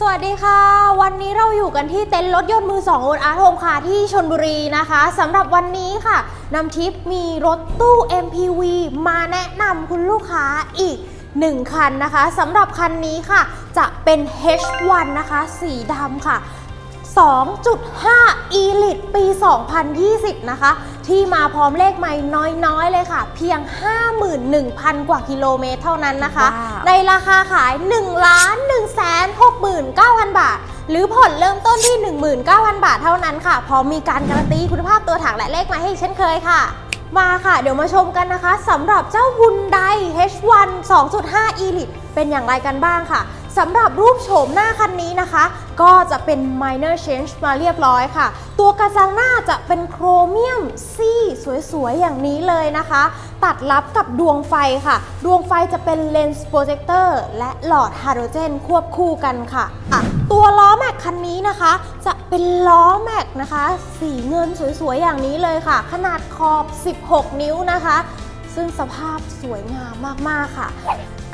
สวัสดีค่ะ วันนี้เราอยู่กันที่เต็นท์รถยนต์มือสองโอนอาร์โฮมค่ะที่ชนบุรีนะคะสำหรับวันนี้ค่ะนำทิปมีรถตู้ MPV มาแนะนำคุณลูกค้าอีก 1 คันนะคะสำหรับคันนี้ค่ะ จะเป็น H1 นะคะ สีดำค่ะ 2.5 Elite ปี 2020 นะคะ ที่มาพร้อมเลขไม่น้อยๆ เลยค่ะ เพียง 51,000 กว่ากิโลเมตรเท่านั้นนะคะว้าวในราคาขาย1ล้าน1แสน69,000 บาท หรือผ่อนเริ่มต้นที่ 19,000 บาทเท่านั้นค่ะ พร้อมมีการการันตีคุณภาพตัวถังและเลขมาให้อีกเช่นเคยค่ะมาค่ะเดี๋ยวมาชมกันนะคะสำหรับเจ้า Hyundai H1 2.5 Elite เป็นอย่างไรกันบ้างค่ะ สำหรับรูปโฉมหน้าคันนี้นะคะ ก็จะเป็น minor change มาเรียบร้อยค่ะ ตัวกระจังหน้าจะเป็นโครเมียมซี่สวยๆ อย่างนี้เลยนะคะ ตัดรับกับดวงไฟค่ะ ดวงไฟจะเป็นเลนส์โปรเจคเตอร์และหลอดฮาโดรเจนควบคู่กันค่ะอะตัวล้อแม็กคันนี้นะคะ จะเป็นล้อแม็กนะคะ สีเงินสวยๆ อย่างนี้เลยค่ะ ขนาดขอบ 16 นิ้วนะคะ ซึ่งสภาพสวยงามมากๆค่ะ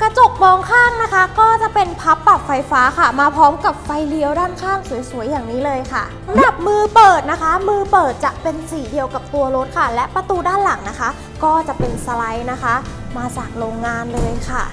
กระจกมองข้างนะคะ ก็จะเป็นพับปรับไฟฟ้าค่ะ มาพร้อมกับไฟเลี้ยวด้านข้างสวยๆอย่างนี้เลยค่ะสำหรับมือเปิดนะคะ มือเปิดจะเป็นสีเดียวกับตัวรถค่ะ และประตูด้านหลังนะคะ ก็จะเป็นสไลด์นะคะ มาจากโรงงานเลยค่ะ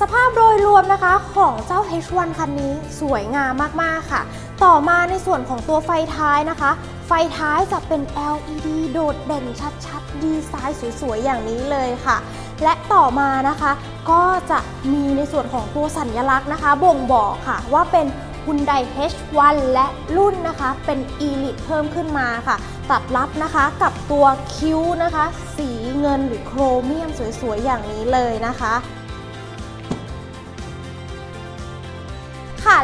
สภาพโดยรวมนะคะของเจ้า H1 คันนี้สวยงามมากๆค่ะ ต่อมาในส่วนของตัวไฟท้ายนะคะ ไฟท้ายจะเป็น LED โดดเด่นชัดๆ ดีไซน์สวยๆอย่างนี้เลยค่ะ และต่อมานะคะก็จะมีในส่วนของตัวสัญลักษณ์นะคะ บ่งบอกค่ะว่าเป็นฮุนได H1 และรุ่นนะคะเป็น Elite เพิ่มขึ้นมาค่ะ ตัดรับนะคะกับตัวคิ้วนะคะ สีเงินหรือโครเมียมสวยๆ อย่างนี้เลยนะคะ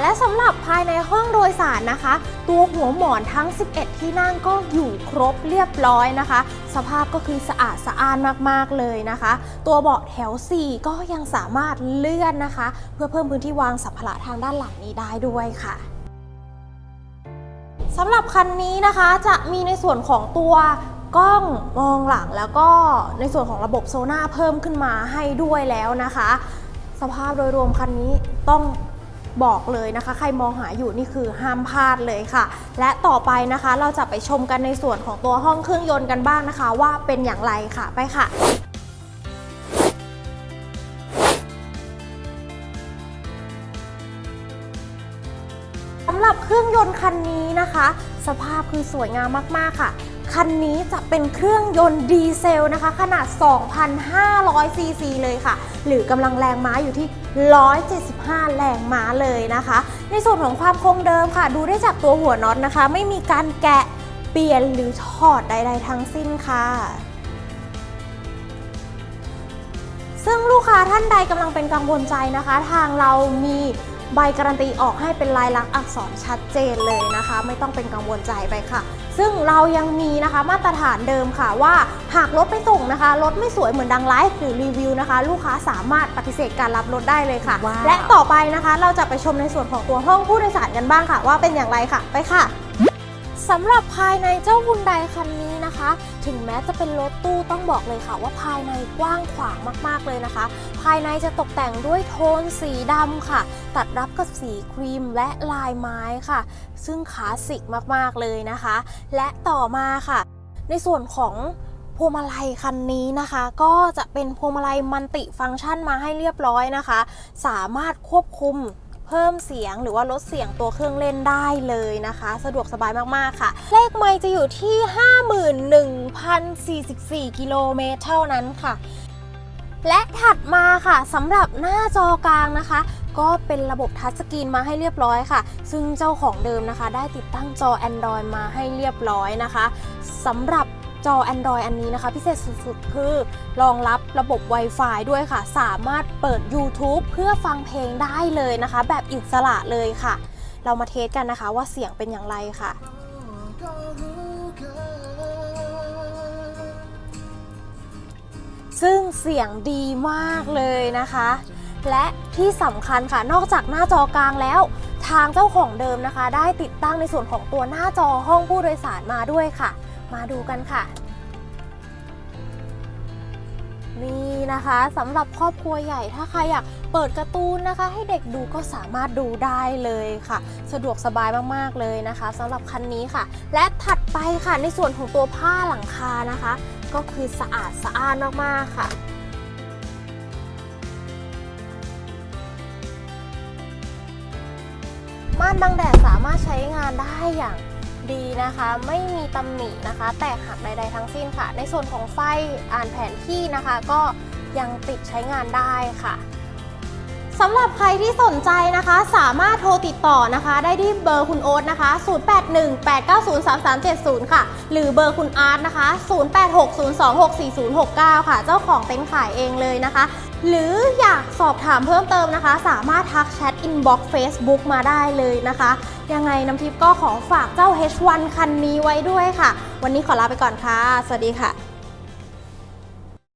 และสำหรับภายในห้องโดยสารนะคะ ตัวหัวหมอนทั้ง 11 ที่นั่งก็อยู่ครบเรียบร้อยนะคะ สภาพก็คือสะอาดสะอ้านมากๆเลยนะคะ ตัวเบาะแถว 4 ก็ยังสามารถเลื่อนนะคะ เพื่อเพิ่มพื้นที่วางสัมภาระทางด้านหลังนี้ได้ด้วยค่ะสำหรับคันนี้นะคะจะมีในส่วนของตัวกล้องมองหลังแล้วก็ในส่วนของระบบโซน่าเพิ่มขึ้นมาให้ด้วยแล้วนะคะ สภาพโดยรวมคันนี้ต้อง บอกเลยนะคะ ใครมองหาอยู่นี่คือห้ามพลาดเลยค่ะ และต่อไปนะคะเราจะไปชมกันในส่วนของตัวห้องเครื่องยนต์กันบ้างนะคะ ว่าเป็นอย่างไรค่ะไปค่ะสำหรับเครื่องยนต์คันนี้นะคะ สภาพคือสวยงามมากๆค่ะคันนี้จะเป็นเครื่องยนต์ดีเซลนะคะ ขนาด 2,500ซีซีเลยค่ะ หรือกำลังแรงม้าอยู่ที่ 175 แรงม้าเลยนะคะ ในส่วนของความคงเดิมค่ะ ดูได้จากตัวหัวน็อตนะคะ ไม่มีการแกะเปลี่ยนหรือถอดใด ๆ ทั้งสิ้นค่ะซึ่งลูกค้าท่านใดกำลังเป็นกังวลใจนะคะ ทางเรามี ใบการันตีออกให้เป็นลายลักษณ์อักษรชัดเจนเลยนะคะ ไม่ต้องเป็นกังวลใจไปค่ะ ซึ่งเรายังมีนะคะมาตรฐานเดิมค่ะว่าหากรถไปส่งนะคะรถไม่สวยเหมือนดังไลฟ์หรือรีวิวนะคะ ลูกค้าสามารถปฏิเสธการรับรถได้เลยค่ะว้าวและต่อไปนะคะเราจะไปชมในส่วนของตัวห้องผู้โดยสารกันบ้างค่ะ ว่าเป็นอย่างไรค่ะไปค่ะสำหรับภายในเจ้าฮุนไดคันนี้ นะคะ ถึงแม้จะเป็นรถตู้ต้องบอกเลยค่ะว่าภายในกว้างขวางมากๆเลยนะคะ ภายในจะตกแต่งด้วยโทนสีดำค่ะ ตัดรับกับสีครีมและลายไม้ค่ะ ซึ่งคลาสสิกมากๆเลยนะคะ และต่อมาค่ะ ในส่วนของพวงมาลัยคันนี้นะคะ ก็จะเป็นพวงมาลัยมัลติฟังก์ชันมาให้เรียบร้อยนะคะ สามารถควบคุม เพิ่มเสียงหรือว่าลดเสียงตัวเครื่องเล่นได้เลยนะคะ สะดวกสบายมากๆค่ะ เลขไมล์จะอยู่ที่ 51,044 กิโลเมตรเท่านั้นค่ะ และถัดมาค่ะสำหรับหน้าจอกลางนะคะ ก็เป็นระบบทัชสกรีนมาให้เรียบร้อยค่ะ ซึ่งเจ้าของเดิมนะคะ ได้ติดตั้งจอ Android มาให้เรียบร้อยนะคะสำหรับ จอ Android อันนี้นะคะ พิเศษสุดๆ คือรองรับระบบ Wi-Fi ด้วยค่ะ สามารถเปิด YouTube เพื่อฟังเพลงได้เลยนะคะ แบบอิสระเลยค่ะ เรามาเทสกันนะคะว่าเสียงเป็นอย่างไรค่ะซึ่งเสียงดีมากเลยนะคะ และที่สำคัญค่ะ นอกจากหน้าจอกลางแล้ว ทางเจ้าของเดิมนะคะ ได้ติดตั้งในส่วนของตัวหน้าจอห้องผู้โดยสารมาด้วยค่ะ มาดูกันค่ะ นี่นะคะสำหรับครอบครัวใหญ่ถ้าใครอยากเปิดการ์ตูนนะคะ ให้เด็กดูก็สามารถดูได้เลยค่ะ สะดวกสบายมากๆเลยนะคะสำหรับคันนี้ค่ะ และถัดไปค่ะในส่วนของตัวผ้าหลังคานะคะ ก็คือสะอาดสะอ้านมากๆค่ะม่านบังแดดสามารถใช้งานได้อย่าง ดีนะคะ ไม่มีตำหนินะคะ แตกหักใดๆทั้งสิ้นค่ะ ในส่วนของไฟอ่านแผนที่นะคะ ก็ยังติดใช้งานได้ค่ะสำหรับใครที่สนใจนะคะ สามารถโทรติดต่อนะคะ ได้ที่เบอร์คุณโอ๊ตนะคะ 0818903370 ค่ะ หรือเบอร์คุณอาร์ตนะคะ 0860264069 ค่ะ เจ้าของเต็นท์ขายเองเลยนะคะ หรืออยากสอบถามเพิ่มเติมนะคะ สามารถทักแชทอินบ็อกซ์เฟซบุ๊กมาได้เลยนะคะ ยังไงน้ำทิพย์ก็ขอฝากเจ้า H1 คันนี้ไว้ด้วยค่ะ วันนี้ขอลาไปก่อนค่ะ สวัสดีค่ะ